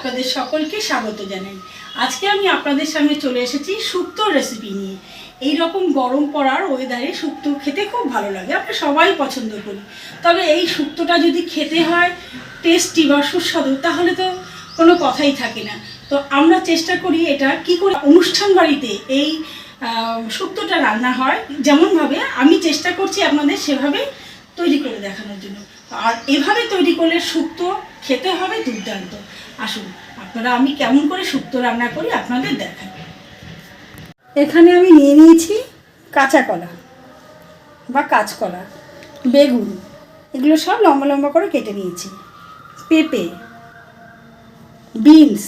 আপনাদের সকলকে স্বাগত জানাই। আজকে আমি আপনাদের সামনে চলে এসেছি শুক্তোর রেসিপি নিয়ে। এই রকম গরম পড়ার ওয়েদারে শুক্তো খেতে খুব ভালো লাগে, আমরা সবাই পছন্দ করি। তবে এই শুক্তোটা যদি খেতে হয় টেস্টি বা সুস্বাদু, তাহলে তো কোনো কথাই থাকে না। তো আমরা চেষ্টা করি এটা কি করে অনুষ্ঠান বাড়িতে এই শুক্তোটা রান্না হয়, যেমনভাবে আমি চেষ্টা করছি আপনাদের সেভাবে তৈরি করে দেখানোর জন্য। আর এভাবে তৈরি করলে শুক্তো খেতে হবে দুর্দান্ত। আসুন, আপনারা আমি কেমন করে শুক্তো রান্না করি আপনাদের দেখাই। এখানে আমি নিয়ে নিয়েছি কাঁচা কলা বা কাঁচকলা, বেগুন, এগুলো সব লম্বা লম্বা করে কেটে নিয়েছি। পেঁপে, বিনস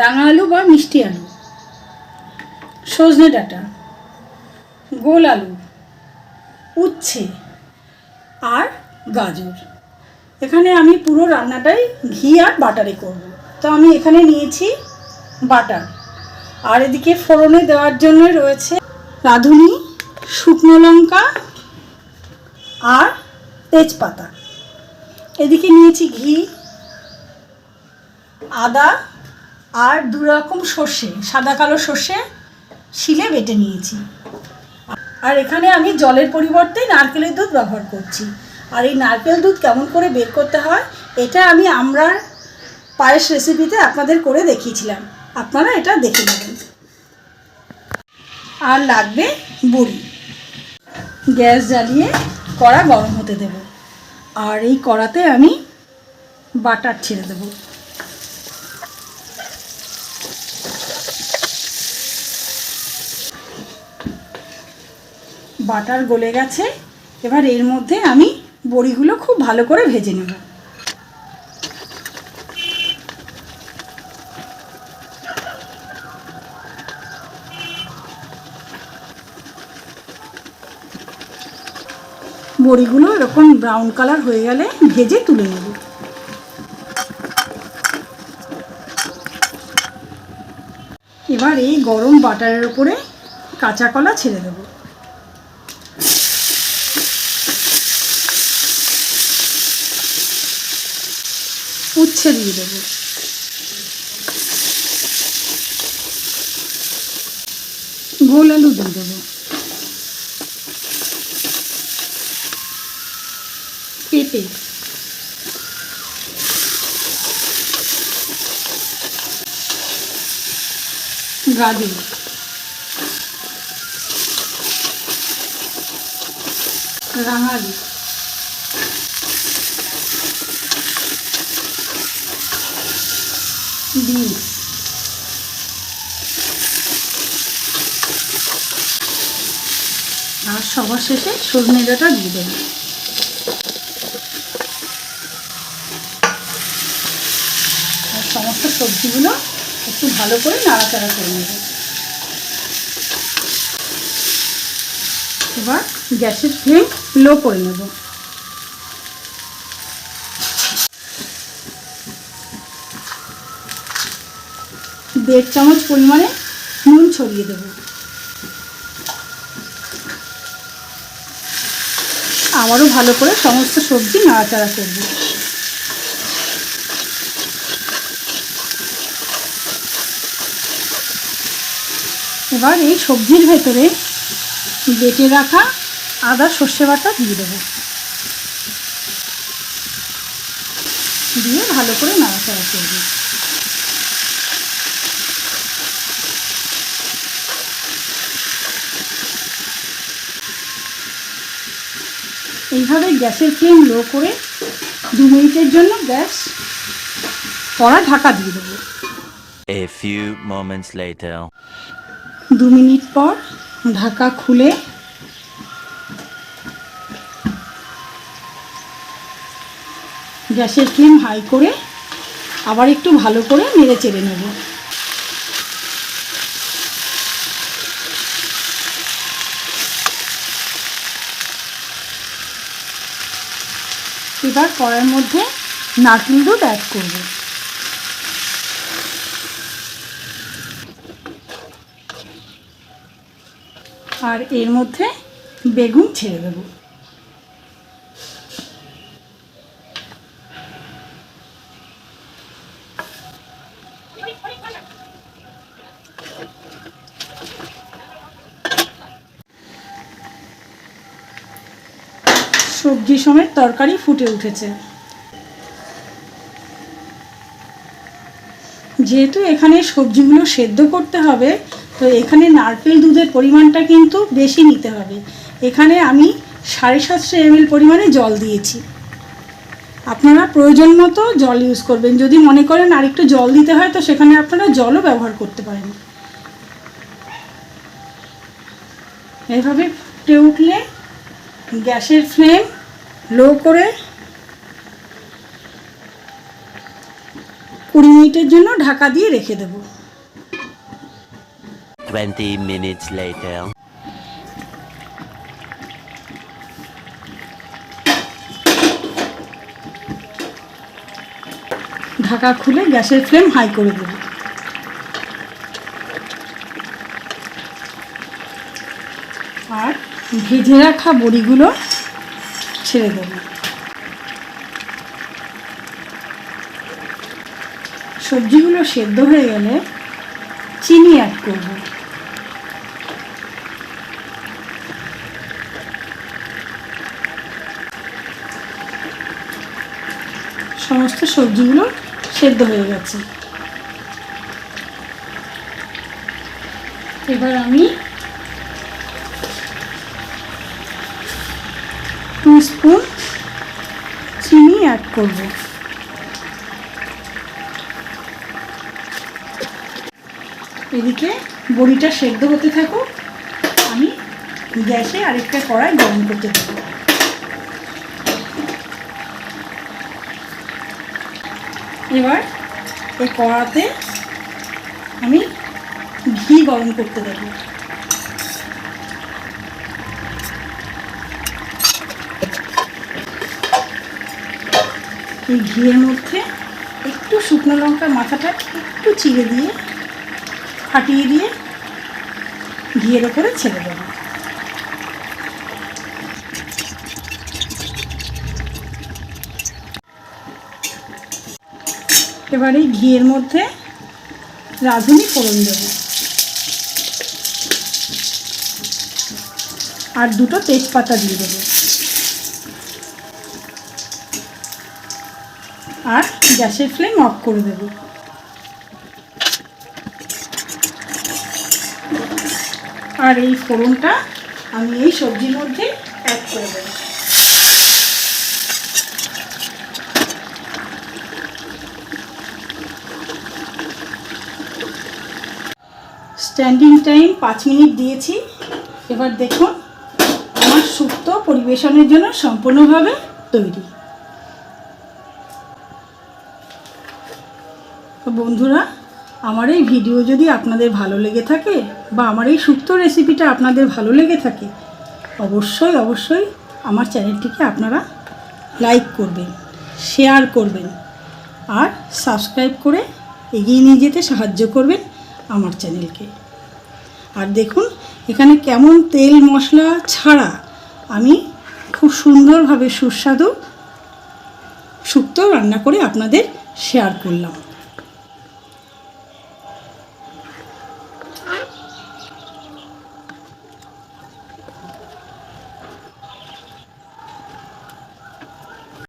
রাঙা আলু বা মিষ্টি আলু, সজনে ডাঁটা, গোল আলু, উচ্ছে আর গাজর। এখানে আমি পুরো রান্নাটাই ঘি আর বাটারে করব। তো আমি এখানে নিয়েছি বাটার। আর এদিকে ফোড়নে দেওয়ার জন্য রয়েছে রাঁধুনি, শুকনো লঙ্কা আর তেজপাতা। এদিকে নিয়েছি ঘি, আদা আর দু রকম সর্ষে, সাদা কালো সর্ষে শিলে বেটে নিয়েছি। আর এখানে আমি জলের পরিবর্তে নারকেলের দুধ ব্যবহার করছি। আর এই নারকেল দুধ কেমন করে বের করতে হয়, এটা আমি আমরা পায়েস রেসিপিতে আপনাদের করে দেখিয়েছিলাম। আপনারা এটা দেখে নেবেন। আর লাগবে বড়ি। গ্যাস জ্বালিয়ে কড়া গরম হতে দেব। আর এই কড়াতে আমি বাটার ছেড়ে দেবো। বাটার গলে গেছে। এবার এর মধ্যে আমি বড়িগুলো খুব ভালো করে ভেজে নেব। বড়িগুলো এরকম ব্রাউন কালার হয়ে গেলে ভেজে তুলে নেব। এবার এই গরম বাটারের উপরে কাঁচা কলা ছেড়ে দেবো। উচ্ছে দিয়ে দেবো গোল আলু দিয়ে দেবো পেঁপে গাজর রাঙালি বিনস আর সবার শেষে সজনে ডাঁটা দিয়ে দেবো। আর সমস্ত সবজিগুলো একটু ভালো করে নাড়াচাড়া করে নেব। এবার গ্যাসের ফ্লেম লো করে নেব। দেড় চামচ পরিমাণে নুন ছড়িয়ে দেব। আবারও ভালো করে সমস্ত সবজি নাড়াচাড়া করব। এবার এই সবজির ভেতরে বেটে রাখা আদা, সর্ষে বাটা দিয়ে দেবো। দিয়ে ভালো করে নাড়াচাড়া করব। এইভাবে গ্যাসের ফ্লেম লো করে দু মিনিটের জন্য গ্যাস কড়া ঢাকা দিয়ে দেবো A few moments later. দু মিনিট পর ঢাকা খুলে গ্যাসের ফ্লেম হাই করে আবার একটু ভালো করে নেড়ে চেড়ে নেব এবার কড়ার মধ্যে নারকেল দুধ অ্যাড করব। আর এর মধ্যে বেগুন ছেড়ে দেবো। সবজি সমেত তরকারি ফুটে উঠেছে। যেহেতু এখানে সবজিগুলো সেদ্ধ করতে হবে, তো এখানে নারকেল দুধের পরিমাণটা কিন্তু বেশি নিতে হবে। এখানে আমি সাড়ে সাতশো এমএল পরিমাণে জল দিয়েছি। আপনারা প্রয়োজন মতো জল ইউজ করবেন। যদি মনে করেন আর একটু জল দিতে হয়, তো সেখানে আপনারা জলও ব্যবহার করতে পারেন। এভাবে ফুটে উঠলে গ্যাসের ফ্লেম লো করে কুড়ি মিনিটের জন্য ঢাকা দিয়ে রেখে দেবো 20 minutes later. ঢাকা খুলে গ্যাসের ফ্লেম হাই করে দেব আর ভেজে রাখা বড়িগুলো ছেড়ে দেব। সবজিগুলো সেদ্ধ হয়ে গেলে চিনি অ্যাড করব। সমস্ত সবজিগুলো সেদ্ধ হয়ে গেছে। এবার আমি স্পুন চিনি অ্যাড করব। এদিকে বড়িটা সেদ্ধ হতে থাকুক, আমি গ্যাসে আরেকটা কড়াই গরম করতে দেবো এবার এই কড়াতে আমি ঘি গরম করতে দেব এই ঘিয়ের মধ্যে একটু শুকনো লঙ্কার মাথাটা একটু চিড়ে দিয়ে, ফাটিয়ে দিয়ে ঘিয়ের ওপরে ছেড়ে দেবো। এবার এই ঘিয়ের মধ্যে রাঁধুনি ফোড়ন দেব। আর দুটো তেজপাতা দিয়ে দেবো। আর গ্যাসের ফ্লেম অফ করে দেব। আর এই ফোড়নটা আমি এই সবজির মধ্যে অ্যাড করে দেবো। স্ট্যান্ডিং টাইম পাঁচ মিনিট দিয়েছি। এবার দেখুন, আমার শুক্তো পরিবেশনের জন্য সম্পূর্ণভাবে তৈরি। বন্ধুরা, আমার এই ভিডিও যদি আপনাদের ভালো লেগে থাকে বা আমার এই শুক্তো রেসিপিটা আপনাদের ভালো লেগে থাকে, অবশ্যই অবশ্যই আমার চ্যানেলটিকে আপনারা লাইক করবেন, শেয়ার করবেন আর সাবস্ক্রাইব করে এগিয়ে নিয়ে যেতে সাহায্য করবেন আমার চ্যানেলকে। আর দেখুন, এখানে কেমন তেল মশলা ছাড়া আমি খুব সুন্দরভাবে সুস্বাদু শুক্তো রান্না করে আপনাদের শেয়ার করলাম।